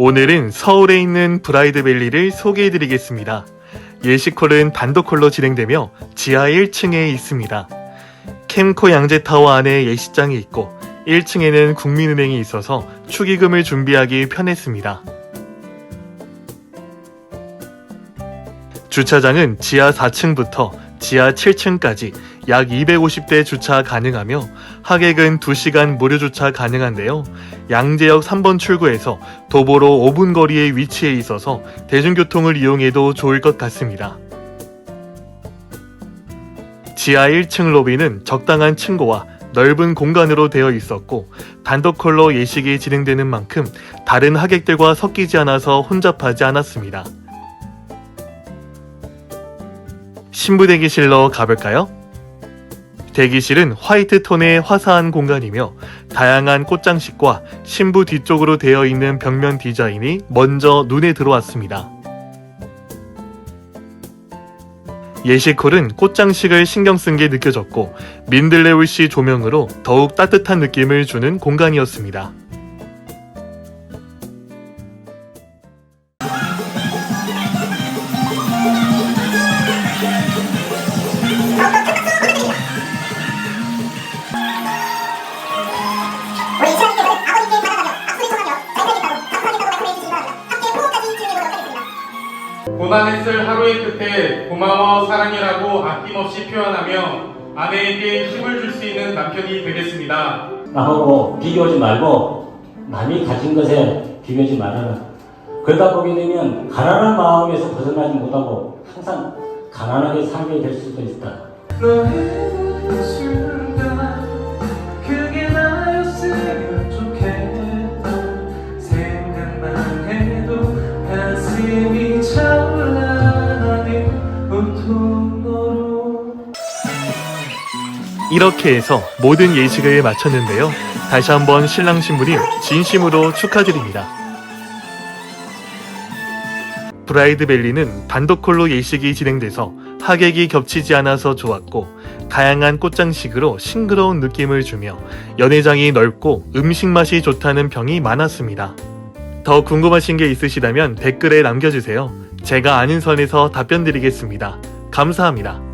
오늘은 서울에 있는 브라이드밸리를 소개해드리겠습니다. 예시콜은 단독콜로 진행되며 지하 1층에 있습니다. 캠코 양재타워 안에 예식장이 있고 1층에는 국민은행이 있어서 축의금을 준비하기 편했습니다. 주차장은 지하 4층부터 지하 7층까지 약 250대 주차 가능하며 하객은 2시간 무료 주차 가능한데요. 양재역 3번 출구에서 도보로 5분 거리에 위치해 있어서 대중교통을 이용해도 좋을 것 같습니다. 지하 1층 로비는 적당한 층고와 넓은 공간으로 되어 있었고 단독 컬러 예식이 진행되는 만큼 다른 하객들과 섞이지 않아서 혼잡하지 않았습니다. 신부 대기실로 가볼까요? 대기실은 화이트 톤의 화사한 공간이며 다양한 꽃장식과 신부 뒤쪽으로 되어 있는 벽면 디자인이 먼저 눈에 들어왔습니다. 예시콜은 꽃장식을 신경 쓴 게 느껴졌고 민들레울씨 조명으로 더욱 따뜻한 느낌을 주는 공간이었습니다. 고난했을 하루의 끝에 고마워 사랑해라고 아낌없이 표현하며 아내에게 힘을 줄 수 있는 남편이 되겠습니다. 나하고 비교하지 말고 남이 가진 것에 비교하지 말아라. 그러다 보게 되면 가난한 마음에서 벗어나지 못하고 항상 가난하게 살게 될 수도 있다. 이렇게 해서 모든 예식을 마쳤는데요. 다시 한번 신랑 신부님 진심으로 축하드립니다. 브라이드밸리는 단독콜로 예식이 진행돼서 하객이 겹치지 않아서 좋았고 다양한 꽃장식으로 싱그러운 느낌을 주며 연회장이 넓고 음식 맛이 좋다는 평이 많았습니다. 더 궁금하신 게 있으시다면 댓글에 남겨주세요. 제가 아는 선에서 답변 드리겠습니다. 감사합니다.